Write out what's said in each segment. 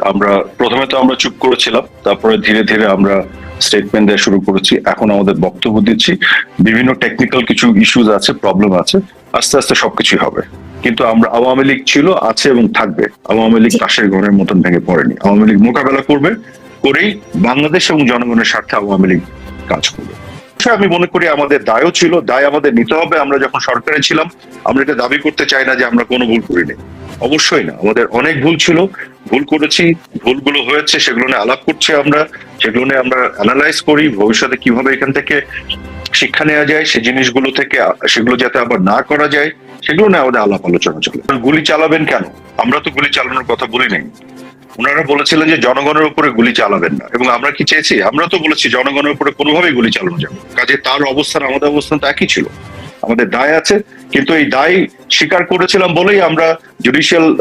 আমরা প্রথমে তো আমরা চুপ করেছিলাম তারপরে ধীরে ধীরে আমরা স্টেটমেন্ট দেওয়া শুরু করেছি। এখন আমাদের বক্তব্য দিচ্ছি। বিভিন্ন টেকনিক্যাল কিছু ইস্যুজ আছে প্রবলেম আছে আস্তে আস্তে সবকিছুই হবে। কিন্তু আমরা আওয়ামী লীগ ছিল আছে এবং থাকবে। আওয়ামী লীগ পাশের ঘরের মতন ভেঙে পড়েনি। আওয়ামী লীগ মোকাবেলা করবে করেই বাংলাদেশ এবং জনগণের স্বার্থে আওয়ামী লীগ কাজ করবে। আমি মনে করি আমাদের দায়ও ছিল দায় আমাদের নিতে হবে। আমরা যখন সরকারে ছিলাম আমরা এটা দাবি করতে চাই না যে আমরা কোনো ভুল করিনি। অবশ্যই না। আমাদের অনেক ভুল ছিল। ভুল করেছি, ভুলগুলো হয়েছে, সেগুলো নিয়ে আলাপ করছি আমরা, সেগুলো নিয়ে আমরা অ্যানালাইজ করি, ভবিষ্যতে কীভাবে এখান থেকে শিক্ষা নেওয়া যায় সেই জিনিসগুলো থেকে, সেগুলো যাতে আবার না করা যায়, সেগুলো নিয়ে আমাদের আলাপ আলোচনা চলে। গুলি চালাবেন কেন? আমরা তো গুলি চালানোর কথা বলি নাই। ওনারা বলেছিলেন যে জনগণের উপরে গুলি চালাবেন না। এবং আমরা কি চেয়েছি? আমরা তো বলেছি জনগণের উপরে কোনোভাবেই গুলি চালানো যাবে কাজে তার অবস্থান, আমাদের অবস্থান তো একই ছিল। আমাদের দায় আছে। কিন্তু এই দায় স্বীকার করেছিলাম বলেই আমরা জুডিশিয়াল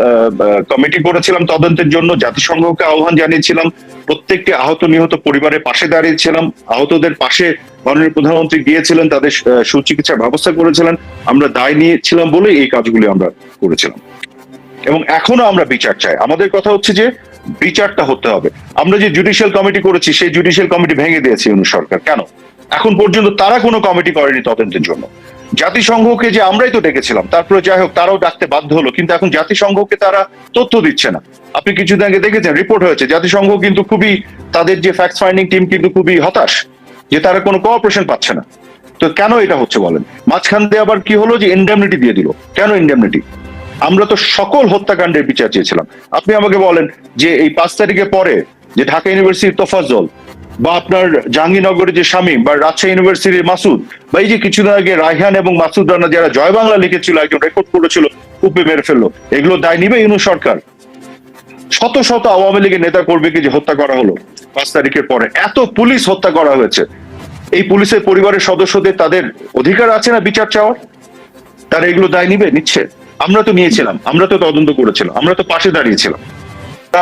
কমিটি করেছিলাম তদন্তের জন্য। জাতিসংঘকে আহ্বান জানিয়েছিলাম। প্রত্যেকটি আহত নিহত পরিবারের পাশে দাঁড়িয়েছিলাম। আহতদের পাশে মাননীয় প্রধানমন্ত্রী গিয়েছিলেন, তাদের সুচিকিৎসার ব্যবস্থা করেছিলেন। আমরা দায় নিয়েছিলাম বলেই এই কাজগুলি আমরা করেছিলাম। এবং এখনও আমরা বিচার চাই। আমাদের কথা হচ্ছে যে বিচারটা হতে হবে। আমরা যে জুডিশিয়াল কমিটি করেছি, সেই জুডিশিয়াল কমিটি ভেঙে দিয়েছে ইউনুস সরকার। কেন? এখন পর্যন্ত তারা কোনো কমিটি করেনি তদন্তের জন্য। জাতিসংঘকে যে আমরাই তো ডেকেছিলাম, তারপরে যাই হোক, তারাও ডাকতে বাধ্য হলো, কিন্তু এখন জাতিসংঘকে তারা তথ্য দিচ্ছে না। আপনি কিছুদিন আগে দেখেছেন রিপোর্ট হয়েছে, জাতিসংঘ কিন্তু খুবই, তাদের যে ফ্যাক্ট ফাইন্ডিং টিম কিন্তু খুবই হতাশ, যে তারা কোনো কোঅপারেশন পাচ্ছে না। তো কেন এটা হচ্ছে বলেন? মাঝখান দিয়ে আবার কি হলো যে ইন্ডেমনিটি দিয়ে দিল। কেন ইন্ডেমনিটি আমরা তো সকল হত্যাকাণ্ডের বিচার চেয়েছিলাম। আপনি আমাকে বলেন যে এই পাঁচ তারিখে পরে যে ঢাকা ইউনিভার্সিটির তোফাজ্জল বা আপনার জাহাঙ্গীরনগরের যে শামীম বা রাজশাহী ইউনিভার্সিটির মাসুদ, বা এই যে কিছুদিন আগে রায়হান এবং মাসুদ রানা যারা জয় বাংলা লিখেছিল, একজন রেকর্ড করেছিল উপে মেরে ফেলল। এগুলো দায় নিবে ইউনু সরকার। শত শত আওয়ামী লীগের নেতা কর্মীকে যে হত্যা করা হলো পাঁচ তারিখের পরে, এত পুলিশ হত্যা করা হয়েছে। এই পুলিশের পরিবারের সদস্যদের তাদের অধিকার আছে না বিচার চাওয়ার? তারা এগুলো দায় নিবে, নিচ্ছে। আমরা তো নিয়েছিলাম, আমরা তো তদন্ত করেছিলাম, আমরা তো পাশে দাঁড়িয়েছিলাম। তা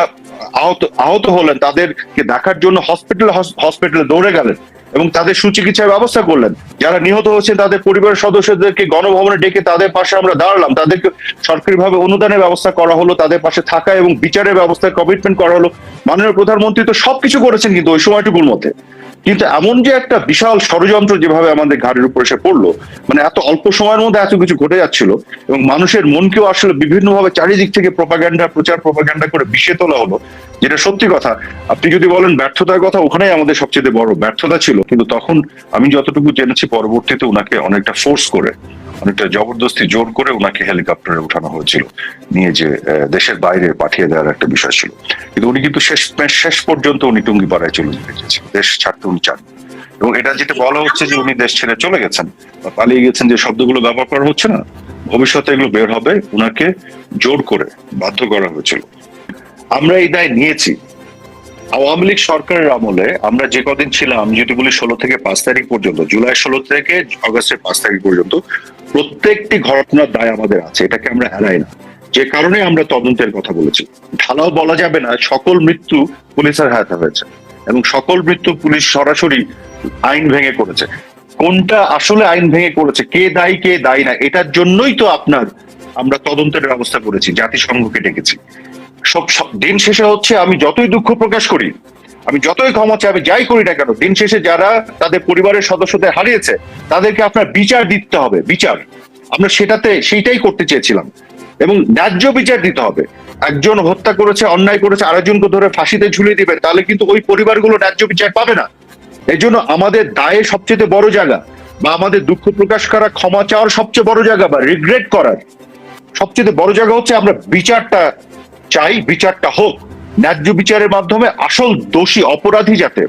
আহত আহত হলেন, তাদেরকে দেখার জন্য হসপিটাল হসপিটালে দৌড়ে গেলেন এবং তাদের সুচিকিৎসার ব্যবস্থা করলেন। যারা নিহত হয়েছেন, তাদের পরিবারের সদস্যদেরকে গণভবনে ডেকে তাদের পাশে আমরা দাঁড়ালাম। তাদেরকে সরকারিভাবে অনুদানের ব্যবস্থা করা হলো, তাদের পাশে থাকা এবং বিচারের ব্যবস্থায় কমিটমেন্ট করা হলো। মাননীয় প্রধানমন্ত্রী তো সবকিছু করেছেন কিন্তু ওই সময়টুকুর মধ্যে। কিন্তু এমন যে একটা বিশাল ষড়যন্ত্র যেভাবে আমাদের ঘাড়ের উপর এসে পড়ল মানে এত অল্প সময়ের মধ্যে এত কিছু ঘটে যাচ্ছিল এবং মানুষের মনকেও আসলে বিভিন্নভাবে চারিদিক থেকে প্রপাগান্ডা প্রচার প্রপাগ্যান্ডা করে বিষে তোলা হলো যেটা সত্যি কথা, আপনি যদি বলেন ব্যর্থতার কথা, ওখানেই আমাদের সবচেয়ে বড় ব্যর্থতা ছিল। কিন্তু তখন আমি যতটুকু জেনেছি, পরবর্তীতে ওনাকে অনেকটা ফোর্স করে, অনেকটা জবরদস্তি জোর করে ওনাকে হেলিকপ্টারে উঠানো হয়েছিল। নিয়ে যে দেশের বাইরে পাঠিয়ে দেওয়ার একটা বিষয় ছিল। কিন্তু উনি কিন্তু শেষ শেষ পর্যন্ত উনি টুঙ্গিপাড়ায় চলে যেতে চেয়েছেন দেশ ছাড়তে উনি চান। এবং এটা যেটা বলা হচ্ছে যে উনি দেশ ছেড়ে চলে গেছেন, বা পালিয়ে গেছেন, যে শব্দগুলো ব্যবহার করা হচ্ছে না, ভবিষ্যতে এগুলো বের হবে, উনাকে জোর করে বাধ্য করা হয়েছিল। আমরা এই দায় নিয়েছি। আওয়ামী লীগ সরকারের আমলে আমরা যে কদিন ছিলাম, যদি বলি ষোলো থেকে পাঁচ তারিখ পর্যন্ত, জুলাই ষোলো থেকে আগস্টের পাঁচ তারিখ পর্যন্ত, প্রত্যেকটি ঘটনার দায় আমাদের আছে, এটাকে আমরা এড়াই না। যে কারণে আমরা তদন্তের কথা বলেছি। ঢালাও বলা যাবে না, সকল মৃত্যু পুলিশের হাতে হয়েছে এবং সকল মৃত্যু পুলিশ সরাসরি আইন ভেঙে করেছে। কোনটা আসলে আইন ভেঙে করেছে, কে দায়ী কে দায়ী না, এটার জন্যই তো আপনার আমরা তদন্তের ব্যবস্থা করেছি, জাতিসংঘকে ডেকেছি। সব দিন শেষে হচ্ছে আমি যতই দুঃখ প্রকাশ করি, আমি যতই ক্ষমা চাই, আমি যাই করি না কেন, দিন শেষে যারা তাদের পরিবারের সদস্যদের হারিয়েছে, তাদেরকে আপনার বিচার দিতে হবে, বিচার। আমরা সেটাতে, সেইটাই করতে চেয়েছিলাম। এবং ন্যায্য বিচার দিতে হবে। একজন হত্যা করেছে, অন্যায় করেছে, আরেকজনকে ধরে ফাঁসিতে ঝুলিয়ে দিবে, তাহলে কিন্তু ওই পরিবারগুলো ন্যায্য বিচার পাবে না। এই জন্য আমাদের দায়ে সবচেয়ে বড় জায়গা, বা আমাদের দুঃখ প্রকাশ করা, ক্ষমা চাওয়ার সবচেয়ে বড় জায়গা, বা রিগ্রেট করার সবচেয়ে বড় জায়গা হচ্ছে আমরা বিচারটা চাই বিচারটা হোক, ন্যায্য বিচারের মাধ্যমে আসল দোষী অপরাধী যাতে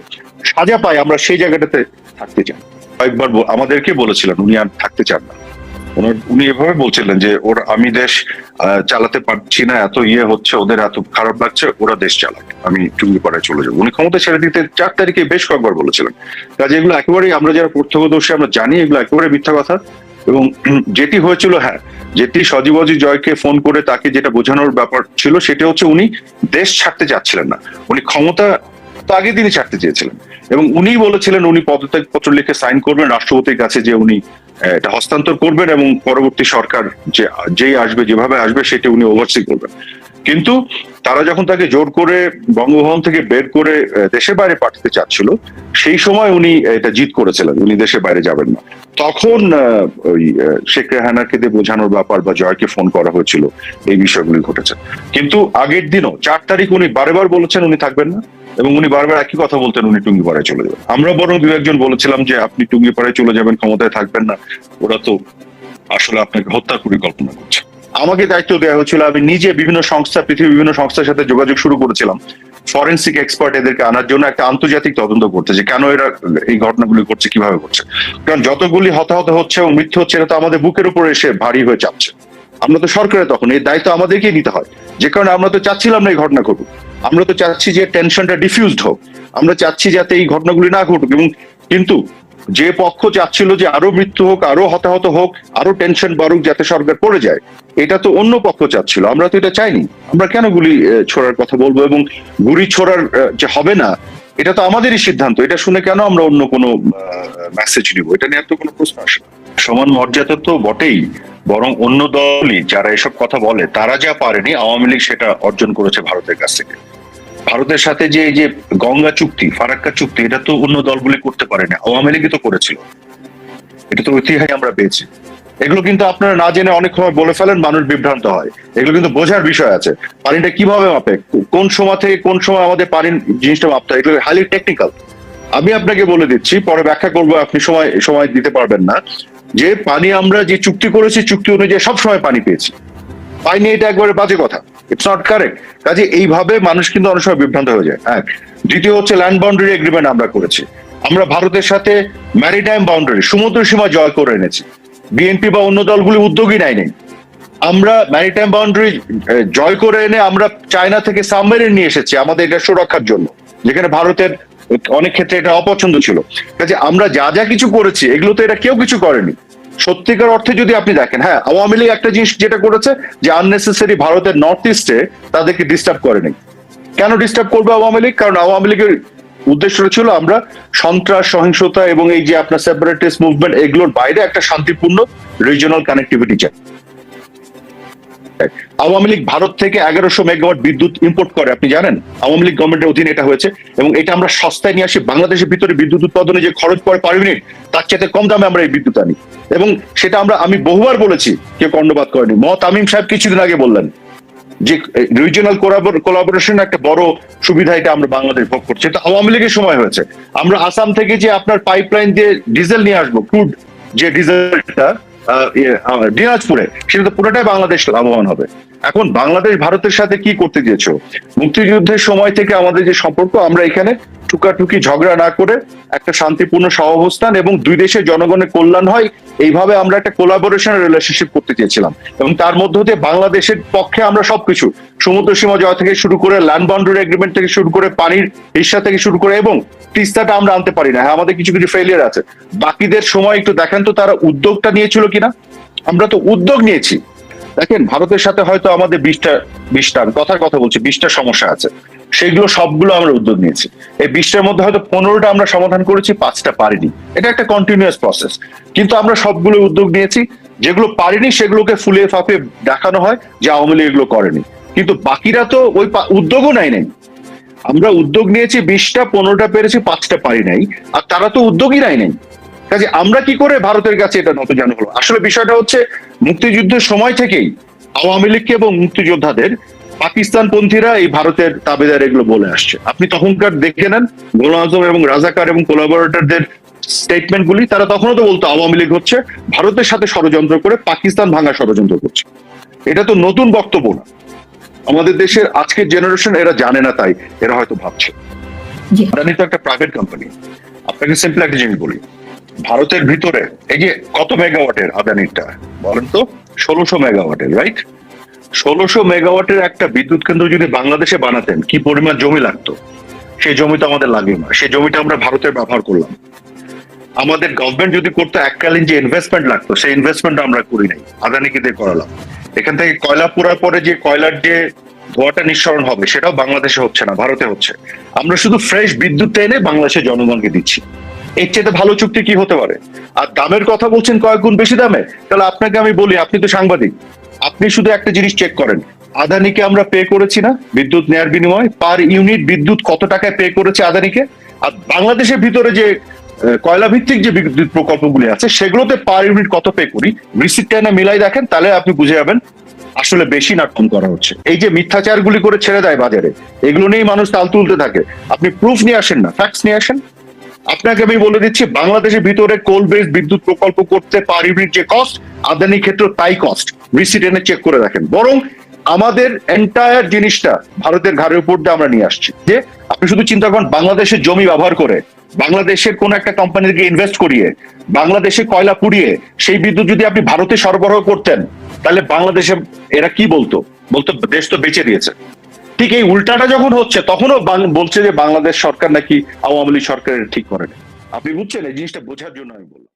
সাজা পায়, আমরা সেই জায়গাটাতে থাকতে চাই। কয়েকবার আমাদেরকে বলেছিলেন, উনি আর থাকতে চান না। উনি এভাবে বলছিলেন যে, ওর আমি দেশ চালাতে পারছি না, এত ইয়ে হচ্ছে, ওদের এত খারাপ লাগছে, ওরা দেশ চালাক, আমি টুঙ্গিপাড়ায় চলে যাব। উনি ক্ষমতা ছেড়ে দিতে চার তারিখে বেশ কয়েকবার বলেছিলেন। কাজে এগুলো একেবারেই আমরা যারা প্রত্যক্ষদর্শী, আমরা জানি এগুলো একেবারে মিথ্যা কথা। এবং যেটি হয়েছিল হ্যাঁ যেটি সজীবজি জয়কে ফোন করে তাকে যেটা বোঝানোর ব্যাপার ছিল, সেটা হচ্ছে উনি দেশ ছাড়তে চাচ্ছিলেন না। উনি ক্ষমতা তো আগে তিনি ছাড়তে চেয়েছিলেন। এবং উনি বলেছিলেন, উনি পদত্যাগ পত্র লিখে সাইন করবেন, রাষ্ট্রপতির কাছে যে উনি এটা হস্তান্তর করবেন এবং পরবর্তী সরকার যে, যেই আসবে, যেভাবে আসবে, সেটি উনি ওভারসি করবেন। কিন্তু তারা যখন তাকে জোর করে বঙ্গভবন থেকে বের করে দেশের বাইরে পাঠাতে চাচ্ছিল, সেই সময় উনি এটা জিত করেছিলেন, উনি দেশের বাইরে যাবেন না। তখন ওই শেখ রেহানাকে দিয়ে বোঝানোর ব্যাপার বা জয়কে ফোন করা হয়েছিল, এই বিষয়গুলি ঘটেছে। কিন্তু আগের দিনও, চার তারিখ উনি বারবার বলেছেন উনি থাকবেন না, এবং উনি বারবার একই কথা বলতেন, উনি টুঙ্গিপাড়ায় চলে যাবেন। আমরা বরং দু একজন বলেছিলাম যে, আপনি টুঙ্গিপাড়ায় চলে যাবেন, ক্ষমতায় থাকবেন না। ওরা তো আসলে আপনাকে হত্যার পরিকল্পনা করছে। আমাকে দায়িত্ব দেওয়া হয়েছিল, আমি নিজে বিভিন্ন সংস্থা, পৃথিবীর বিভিন্ন সংস্থার সাথে যোগাযোগ শুরু করেছিলাম। ফরেন্সিক এক্সপার্ট এদেরকে আনার জন্য একটা আন্তর্জাতিক তদন্ত করতে যে কেন এরা এই ঘটনাগুলি করছে, কীভাবে করছে। কারণ যতগুলি হতাহত হচ্ছে এবং মৃত্যু হচ্ছে এটা তো আমাদের বুকের উপরে এসে ভারী হয়ে চাপছে। আমরা তো সরকারের তখন, এই দায়িত্ব আমাদেরকেই নিতে হয়। যে কারণে আমরা তো চাচ্ছিলাম না এই ঘটনা ঘটুক। আমরা তো চাচ্ছি যে টেনশনটা ডিফিউজড হোক। আমরা চাচ্ছি যাতে এই ঘটনাগুলি না ঘটুক এবং কিন্তু যে পক্ষ চাচ্ছিল যে আরও মৃত্যু হোক, আরও হতাহত হোক, আরও টেনশন বাড়ুক যাতে সরকার পড়ে যায়, এটা তো অন্য পক্ষ চাচ্ছিল। আমরা তো এটা চাইনি। আমরা কেন গুলি ছোড়ার কথা বলব এবং গুলি ছোড়ার যে হবে না, এটা তো আমাদেরই সিদ্ধান্ত। এটা শুনে কেন আমরা অন্য কোনো মেসেজ নিব? এটা নিয়ে তো কোনো প্রশ্ন আসে সমান মর্যাদা তো বটেই, বরং অন্য দলই, যারা এসব কথা বলে, তারা যা পারেনি, আওয়ামী লীগ সেটা অর্জন করেছে ভারতের কাছ থেকে। ভারতের সাথে যে যে গঙ্গা চুক্তি, ফারাক্কা চুক্তি, এটা তো অন্য দলগুলি করতে পারেনি আওয়ামী লীগই তো করেছিল। এটা তো ঐতিহাসিক আমরা পেয়েছি। এগুলো কিন্তু আপনারা না জেনে অনেক সময় বলে ফেলেন, মানুষ বিভ্রান্ত হয়। এগুলো কিন্তু বোঝার বিষয় আছে। পানিটা কীভাবে মাপে? কোন সময় থেকে কোন সময় আমাদের পানির জিনিসটা মাপতে হয়? এগুলো হাইলি টেকনিক্যাল আমি আপনাকে বলে দিচ্ছি, পরে ব্যাখ্যা করব, আপনি সময় সময় দিতে পারবেন না। যে পানি আমরা যে চুক্তি করেছি, চুক্তি অনুযায়ী সব সময় পানি পেয়েছি। পাইনি এটা একবারে বাজে কথা। ইটস নট কারেক্ট কাজে এইভাবে মানুষ কিন্তু অনেক সময় বিভ্রান্ত হয়ে যায়। এক দ্বিতীয় হচ্ছে ল্যান্ড বাউন্ডারি এগ্রিমেন্ট আমরা করেছি। আমরা ভারতের সাথে ম্যারিটাইম বাউন্ডারি সমুদ্র সীমা জয় করে এনেছি। বিএনপি বা অন্য দলগুলি উদ্যোগী নাই নেই আমরা ম্যারিটাইম বাউন্ডারি জয় করে এনে আমরা চায়না থেকে সাবমেরিন নিয়ে এসেছি আমাদের এটা সুরক্ষার জন্য, যেখানে ভারতের অনেক ক্ষেত্রে এটা অপছন্দ ছিল। কাজে আমরা যা যা কিছু করেছি, এগুলো তো এটা কেউ কিছু করেনি। সত্যিকার অর্থে যদি আপনি দেখেন হ্যাঁ আওয়ামী লীগ একটা জিনিস যেটা করেছে যে আননেসেসারি ভারতের নর্থ ইস্টে তাদেরকে ডিস্টার্ব করেনি। কেন ডিস্টার্ব করবে আওয়ামী লীগ? কারণ আওয়ামী লীগের উদ্দেশ্যটা ছিল আমরা সন্ত্রাস, সহিংসতা এবং এই যে আপনার সেপারেটিস্ট মুভমেন্ট এগুলোর বাইরে একটা শান্তিপূর্ণ রিজিওনাল কানেক্টিভিটি চাই। আওয়ামী লীগ ভারত থেকে এগারোশো মেগাওয়াট বিদ্যুৎ ইম্পোর্ট করে, আপনি জানেন? আওয়ামী লীগ গভর্নমেন্টের অধীনে এটা হয়েছে এবং এটা আমরা সস্তায় নিয়ে আসি। বাংলাদেশের ভিতরে বিদ্যুৎ উৎপাদনে যে খরচ পড়ে পার ইউনিট তার চাইতে কম দামে আমরা এই বিদ্যুৎ আনি। এবং সেটা আমরা, আমি বহুবার বলেছি, কেউ কর্ণপাত করেনি। মত আমিম সাহেব কিছুদিন আগে বললেন যে রিজিওনাল কোলাবোরেশন একটা বড় সুবিধা এটা আমরা বাংলাদেশ ভোগ করছি। এটা আওয়ামী লীগের সময় হয়েছে। আমরা আসাম থেকে যে আপনার পাইপলাইন দিয়ে ডিজেল নিয়ে আসব ক্রুড যে ডিজেলটা দিনাজপুরে। সেটা তো পুরোটাই বাংলাদেশ লাভবান হবে। এখন বাংলাদেশ ভারতের সাথে কি করতে দিয়েছ মুক্তিযুদ্ধের সময় থেকে আমাদের যে সম্পর্ক, আমরা এখানে টুকাটুকি ঝগড়া না করে একটা শান্তিপূর্ণ সহাবস্থান এবং দুই দেশের জনগণের কল্যাণ হয়, এইভাবে আমরা একটা কোলাবোরেশন রিলেশনশিপ করতে চেয়েছিলাম। এবং তার মধ্য দিয়ে বাংলাদেশের পক্ষে আমরা সবকিছু, সমুদ্র সীমা জয় থেকে শুরু করে ল্যান্ড বাউন্ডারি এগ্রিমেন্ট থেকে শুরু করে পানির হিসা থেকে শুরু করে এবং তিস্তাটা আমরা আনতে পারি না। হ্যাঁ আমাদের কিছু কিছু ফেলিয়ার আছে। বাকিদের সময় একটু দেখেন তো, তারা উদ্যোগটা নিয়েছিল কিনা? আমরা তো উদ্যোগ নিয়েছি। দেখেন, ভারতের সাথে হয়তো আমাদের বিশটা বিশটা কথার কথা বলছি, বিশটা সমস্যা আছে। সেগুলো সবগুলো আমরা উদ্যোগ নিয়েছি। এই বিশটার মধ্যে হয়তো পনেরোটা আমরা সমাধান করেছি, পাঁচটা পারিনি। এটা একটা কন্টিনিউয়াস প্রসেস কিন্তু আমরা সবগুলো উদ্যোগ নিয়েছি। যেগুলো পারিনি, সেগুলোকে ফুলিয়ে ফাঁপিয়ে দেখানো হয় যে আওয়ামী লীগ এগুলো করেনি। কিন্তু বাকিরা তো ওই উদ্যোগও নাই নাই। আমরা উদ্যোগ নিয়েছি, বিশটা, পনেরোটা পেরেছি, পাঁচটা পারি নাই। আর তারা তো উদ্যোগই নাই নাই। কাজে আমরা কি করে ভারতের কাছে এটা নত জানা হলো আসলে বিষয়টা হচ্ছে মুক্তিযুদ্ধের সময় থেকেই আওয়ামী লীগকে এবং মুক্তিযোদ্ধাদের পাকিস্তান পন্থীরা এই ভারতের তাবেদার এগুলো বলে আসছে। আপনি তখনকার দেখে নেন গোলাম আজম এবং রাজাকার এবং কোলাবোরেটরদের স্টেটমেন্ট গুলি তারা তখনও তো বলতো আওয়ামী লীগ হচ্ছে ভারতের সাথে ষড়যন্ত্র করে পাকিস্তান ভাঙা ষড়যন্ত্র করছে। এটা তো নতুন বক্তব্য না। আমাদের দেশের আজকের জেনারেশন এরা জানে না তাই এরা হয়তো ভাবছে। আদানি তো একটা প্রাইভেট কোম্পানি আপনাকে সিম্পল একটা জিনিস বলি। ভারতের ভিতরে, এই যে কত মেগাওয়াটের আদানিটা? বলেন তো, ষোলোশো মেগাওয়াটের রাইট ষোলোশো মেগাওয়াটের একটা বিদ্যুৎ কেন্দ্র যদি বাংলাদেশে বানাতেন, কি পরিমাণ জমি লাগতো? সেই জমি তো আমাদের লাগে না। সেই জমিটা আমরা ভারতের ব্যবহার করলাম। আমাদের গভর্নমেন্ট যদি করতো, এককালীন যে ইনভেস্টমেন্ট লাগতো, সেই ইনভেস্টমেন্ট আমরা করি নাই। আদানিকে দিয়ে করালাম। এখান থেকে কয়লা পোড়ার পরে যে কয়লার যে ধোয়াটা নিঃসরণ হবে, সেটাও বাংলাদেশে হচ্ছে না, ভারতে হচ্ছে। আমরা শুধু ফ্রেশ বিদ্যুৎ এনে বাংলাদেশের জনগণকে দিচ্ছি। এর চেয়ে ভালো চুক্তি কি হতে পারে? আর দামের কথা বলছেন কয়েক গুণ বেশি দামে, তাহলে আপনাকে আমি বলি, আপনি তো সাংবাদিক। আপনি শুধু একটা জিনিস চেক করেন, আদানিকে আমরা পে করেছি না? বিদ্যুৎ নেয়ার বিনিময়ে পার ইউনিট বিদ্যুৎ কত টাকায় পে করেছে আদানিকে? আর বাংলাদেশের ভিতরে যে কয়লা ভিত্তিক যে বিদ্যুৎ প্রকল্পগুলি আছে, সেগুলোতে পার ইউনিট কত পে করি? রিসিপ্টটা না মিলাই দেখেন, তাহলে আপনি বুঝে যাবেন আসলে বেশি না কম করা হচ্ছে। এই যে মিথ্যাচারগুলি করে ছেড়ে দেয় বাজারে, এগুলো নিয়েই মানুষ তাল তুলতে থাকে। আপনি প্রুফ নিয়ে আসেন না ফ্যাক্টস নিয়ে আসেন। আপনাকে আমি বলে দিচ্ছি, বাংলাদেশের ভিতরে কোল বেস বিদ্যুৎ প্রকল্প করতে পার ইউনিট যে কস্ট আদানি ক্ষেত্রে তাই কস্ট রিসিট চেক করে দেখেন। বরং আমাদের এন্টায়ার জিনিসটা ভারতের ঘাড়ের উপর দিয়ে আমরা নিয়ে আসছি। যে আপনি শুধু চিন্তা করেন, বাংলাদেশের জমি ব্যবহার করে, বাংলাদেশের কোন একটা কোম্পানিকে ইনভেস্ট করিয়ে, বাংলাদেশে কয়লা পুড়িয়ে, সেই বিদ্যুৎ যদি আপনি ভারতে সরবরাহ করতেন, তাহলে বাংলাদেশে এরা কি বলতো? বলতো, দেশ তো বেঁচে দিয়েছে। ঠিক এই উল্টাটা যখন হচ্ছে, তখনও বলছে যে বাংলাদেশ সরকার নাকি আওয়ামী লীগ সরকারের ঠিক করে আপনি বুঝছেন? এই জিনিসটা বোঝার জন্য আমি বললাম।